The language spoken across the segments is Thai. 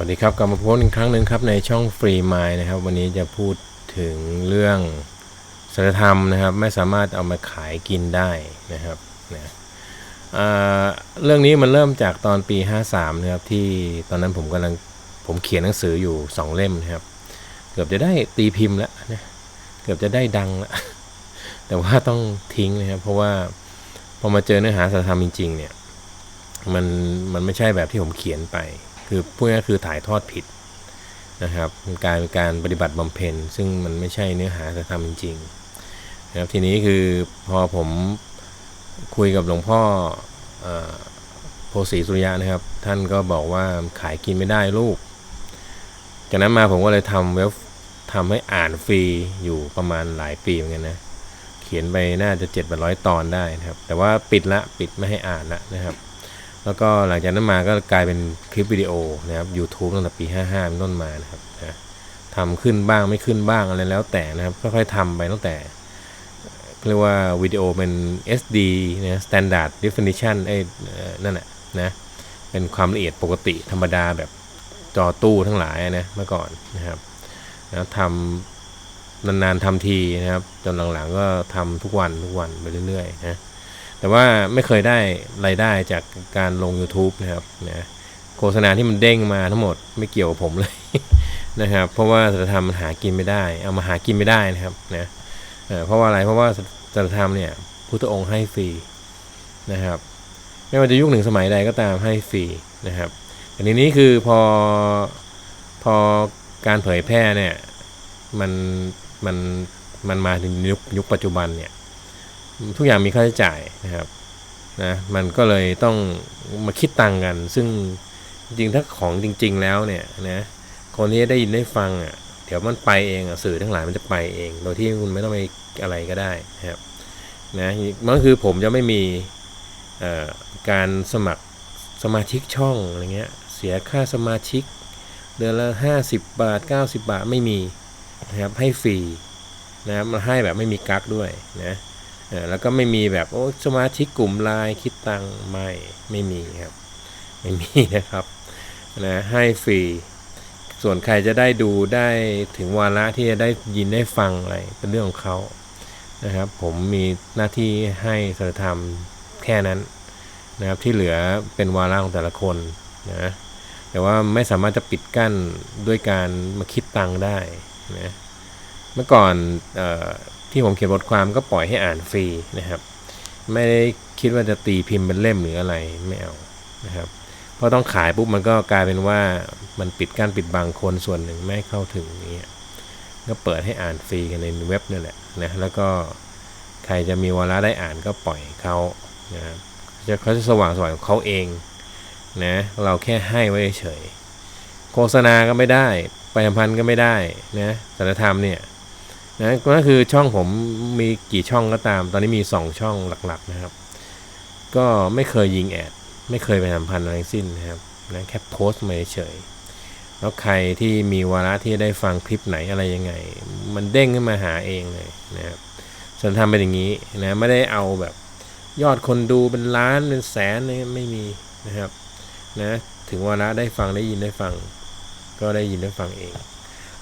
วัสดีครับกลับมาพบอีกครั้งหนึ่งครับในช่องฟรีไมล์นะครับ วันนี้จะพูดถึงเรื่องศีลธรรมนะครับ ไม่สามารถเอามาขายกินได้นะครับนะอ่าเรื่องนี้มันเริ่มจากตอนปี 53นะครับที่ตอนนั้นผมกำลังผมเขียนหนังสืออยู่ 2 เล่มนะครับ เกือบจะได้ตีพิมพ์แล้วนะเกือบจะได้ดังแล้วแต่ว่าต้องทิ้งนะครับ เพราะว่าพอมาเจอเนื้อหาศีลธรรมจริงๆเนี่ยมันมันไม่ใช่แบบที่ผมเขียนไป คือพูดง่ายคือถ่ายทอดผิดนะครับมันกลารการปฏิบัติบำเพ็ญ ซึ่งมันไม่ใช่เนื้อหาศีลธรรมจริงๆนะครับทีนี้คือพอผมคุยกับหลวงพ่ออโพสีสุริยะนะครับ ท่านก็บอกว่าขายกินไม่ได้ลูก จากนั้นมาผมก็เลยทำเว็บทำให้อ่านฟรีอยู่ประมาณหลายปีเหมือนกันนะเขียนไปน่าจะ7 8 0 0ตอนได้นะครับ แต่ว่าปิดละปิดไม่ให้อ่านละนะครับ แล้วก็หลังจากนั้นมาก็กลายเป็นคลิปวิดีโอนะครับ YouTube ตั้งแต่ปี 55เป็นต้นมานะครับนะทำขึ้นบ้างไม่ขึ้นบ้างอะไรแล้วแต่นะครับค่อยๆทำไปตั้งแต่เรียกว่าวิดีโอเป็น SD นะ Standard Definition เอ้ยเอ่อนั่นแหละนะเป็นความละเอียดปกติธรรมดาแบบจอตู้ทั้งหลายนะเมื่อก่อนนะครับนะทำนานๆทำทีนะครับ จนหลังๆก็ทำทุกวันทุกวันไปเรื่อยๆนะ แต่ว่าไม่เคยได้รายได้จากการลง YouTube นะครับนะโฆษณาที่มันเด้งมาทั้งหมดไม่เกี่ยวกับผมเลยนะครับ เพราะว่าสัจธรรมมันหากินไม่ได้ เอามาหากินไม่ได้นะครับนะเอ่อเพราะว่าอะไรเพราะว่าสัจธรรมเนี่ยพุทธองค์ให้ฟรีนะครับ ไม่ว่าจะยุคหนึ่งสมัยใดก็ตามให้ฟรีนะครับแต่ทีนี้คือพอพอการเผยแพร่เนี่ยมันมันมันมาถึงยุคยุคปัจจุบันเนี่ย ทุกอย่างมีค่าใช้จ่ายนะครับนะมันก็เลยต้องมาคิดตังกัน ซึ่งจริงถ้าของจริง ๆ แล้วเนี่ยนะคนที่ได้ยินได้ฟังอะเดี๋ยวมันไปเองอะสื่อทั้งหลายมันจะไปเอง โดยที่คุณไม่ต้องไปอะไรก็ได้นะครับนะมันก็คือผมจะไม่มีการสมัครสมาชิกช่องอะไรเงี้ยเสียค่าสมาชิก เดือนละ 50 บาท 90 บาทไม่มีนะครับให้ฟรีนะครับมาให้แบบไม่มีกักด้วยนะ แล้วก็ไม่มีแบบโอ้สมาชิกกลุ่มไลน์คิดตังค์ไม่ไม่มีครับ ไม่มีนะครับนะให้ฟรี ส่วนใครจะได้ดูได้ถึงวาระที่จะได้ยินได้ฟังอะไรเป็นเรื่องของเขานะครับผมมีหน้าที่ให้สารธรรมแค่นั้นนะครับที่เหลือเป็นวาระของแต่ละคนนะแต่ว่าไม่สามารถจะปิดกั้นด้วยการมาคิดตังค์ได้นะเมื่อก่อนเออ ที่ผมเขียนบทความก็ปล่อยให้อ่านฟรีนะครับ ไม่ได้คิดว่าจะตีพิมพ์เป็นเล่มหรืออะไรไม่เอานะครับเพราะต้องขายปุ๊บมันก็กลายเป็นว่ามันปิดกั้นปิดบังคนส่วนหนึ่งไม่เข้าถึงอย่างเงี้ก็เปิดให้อ่านฟรีกันในเว็บนี่แหละนะแล้วก็ใครจะมีวาระได้อ่านก็ปล่อยเขานะครับจะเขาจะสว่างสว่างของเขาเองนะเราแค่ให้ไว้เฉย โฆษณาก็ไม่ได้ประชาพันธ์ก็ไม่ได้นะสารธรรมเนี่ย นะก็คือช่องผมมีกี่ช่องก็ตาม ตอนนี้มี 2 ช่องหลักๆนะครับ ก็ไม่เคยยิงแอด ไม่เคยไปสัมพันธ์อะไรสิ้นนะครับนะแค่โพสต์มาเฉยแล้วใครที่มีวาระที่ได้ฟังคลิปไหนอะไรยังไง มันเด้งขึ้นมาหาเองเลยนะครับส่วนทำเป็นอย่างนี้นะไม่ได้เอาแบบยอดคนดูเป็นล้านเป็นแสนเลยไม่มีนะครับนะถึงวาระได้ฟังได้ยินได้ฟัง ก็ได้ยินได้ฟังเอง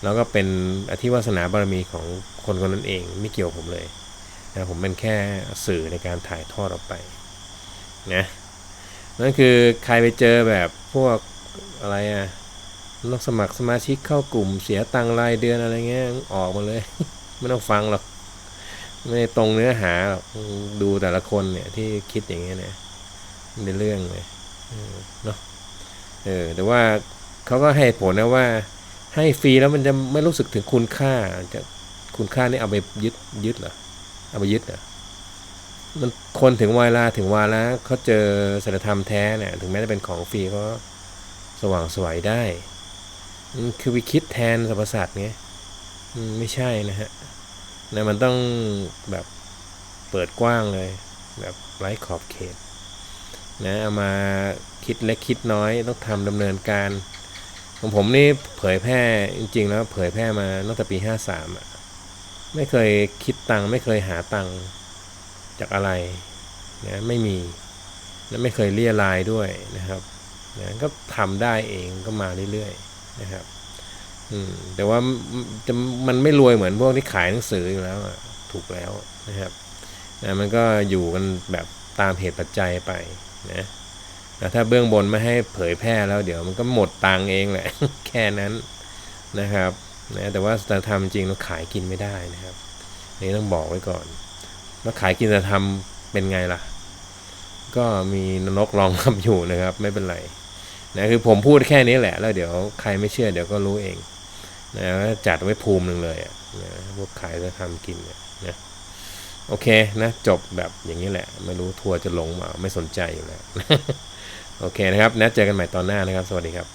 แล้วก็เป็นอธิวาสนาบารมีของคนคนนั้นเองไม่เกี่ยวผมเลยนะผมเป็นแค่สื่อในการถ่ายทอดออกไปนะนั่นคือใครไปเจอแบบพวกอะไรอะต้องสมัครสมาชิกเข้ากลุ่มเสียตังรายเดือนอะไรเงี้ยออกมาเลย ไม่ต้องฟังหรอกไม่ได้ตรงเนื้อหาหรอกดูแต่ละคนเนี่ยที่คิดอย่างเงี้ยเนี่ยในเรื่องเลยเนาะเออแต่ว่าเขาก็ให้ผลนะว่า ให้ฟรีแล้วมันจะไม่รู้สึกถึงคุณค่าจะคุณค่านี่เอาไปยึดยึดเหรอเอาไปยึดเหรอมันคนถึงเวลาถึงวาระเขาเจอศีลธรรมแท้เนี่ยถึงแม้จะเป็นของฟรีก็สว่างสวยได้คือวิคิดแทนสรรพสัตว์ไงอืมไม่ใช่นะฮะนะมันต้องแบบเปิดกว้างเลย แบบไร้ขอบเขตนะเอามาคิดเล็กคิดน้อยต้องทำดำเนินการ ของผมนี่เผยแพร่จริง ๆ แล้วเผยแพร่มาตั้งแต่ปี 53อะไม่เคยคิดตังค์ไม่เคยหาตังค์จากอะไรนะไม่มีและไม่เคยเรียรายด้วยนะครับนะก็ทำได้เองก็มาเรื่อยๆนะครับอืมแต่ว่าจะมันไม่รวยเหมือนพวกที่ขายหนังสืออยู่แล้วถูกแล้วนะครับนะมันก็อยู่กันแบบตามเหตุปัจจัยไปนะ แต่ถ้าเบื้องบนไม่ให้เผยแพร่แล้วเดี๋ยวมันก็หมดตังเองแหละ แค่นั้นนะครับนะแต่ว่าแต่ทำจริงเราขายกินไม่ได้นะครับนี่ต้องบอกไว้ก่อนแล้วขายกินจะทำเป็นไงล่ะ ก็มีนกรองรับอยู่นะครับ ไม่เป็นไรนะคือผมพูดแค่นี้แหละ แล้วเดี๋ยวใครไม่เชื่อเดี๋ยวก็รู้เองนะแล้วจัดไว้ภูมิหนึ่งเลยอะนะพวกขายจะทำกินเนี่ยนะโอเคนะ จบแบบอย่างนี้แหละ ไม่รู้ทัวร์จะลงมาไม่สนใจอยู่แล้ว โอเคนะครับนะเจอกันใหม่ตอนหน้านะครับ สวัสดีครับ